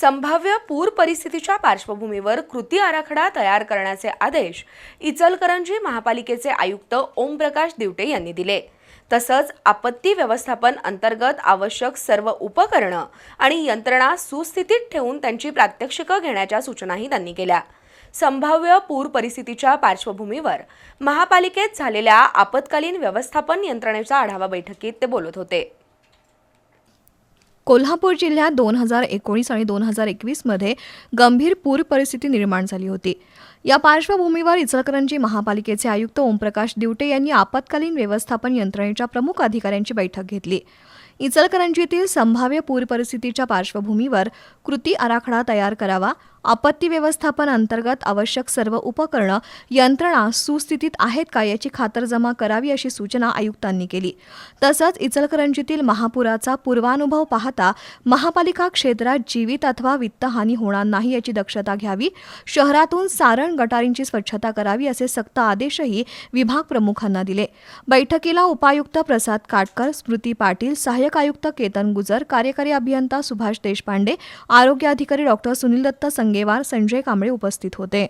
संभाव्य पूर परिस्थितीच्या पार्श्वभूमीवर कृती आराखडा तयार करण्याचे आदेश इचलकरंजी महापालिकेचे आयुक्त ओमप्रकाश दिवटे यांनी दिले. तसंच आपत्ती व्यवस्थापन अंतर्गत आवश्यक सर्व उपकरणं आणि यंत्रणा सुस्थितीत ठेवून त्यांची प्रात्यक्षिकं घेण्याच्या सूचनाही त्यांनी केल्या. संभाव्य पूर परिस्थितीच्या पार्श्वभूमीवर महापालिकेत झालेल्या आपत्कालीन व्यवस्थापन यंत्रणेच्या आढावा बैठकीत ते बोलत होते. कोल्हापूर जिल्ह्यात दोन हजार एकोणीस आणि दोन हजार एकवीसमध्ये गंभीर पूर परिस्थिती निर्माण झाली होती. या पार्श्वभूमीवर इचलकरंजी महापालिकेचे आयुक्त ओमप्रकाश दिवटे यांनी आपत्कालीन व्यवस्थापन यंत्रणेच्या प्रमुख अधिकाऱ्यांची बैठक घेतली. इचलकरंजीतील संभाव्य पूर परिस्थितीच्या पार्श्वभूमीवर कृती आराखडा तयार करावा आपत्ती व्यवस्थापन अंतर्गत आवश्यक सर्व उपकरणं यंत्रणा सुस्थितीत आहेत का याची खातरजमा करावी अशी सूचना आयुक्तांनी केली. तसंच इचलकरंजीतील महापुराचा पूर्वानुभव पाहता महापालिका क्षेत्रात जीवित अथवा वित्तहानी होणार नाही याची दक्षता घ्यावी शहरातून सारण गटारींची स्वच्छता करावी असे सक्त आदेशही विभाग प्रमुखांना दिले. बैठकीला उपायुक्त प्रसाद काटकर स्मृती पाटील सहाय्यक आयुक्त केतन गुजर कार्यकारी अभियंता सुभाष देशपांडे आरोग्य अधिकारी डॉक्टर सुनील दत्त संगेवार संजय कांबळे उपस्थित होते.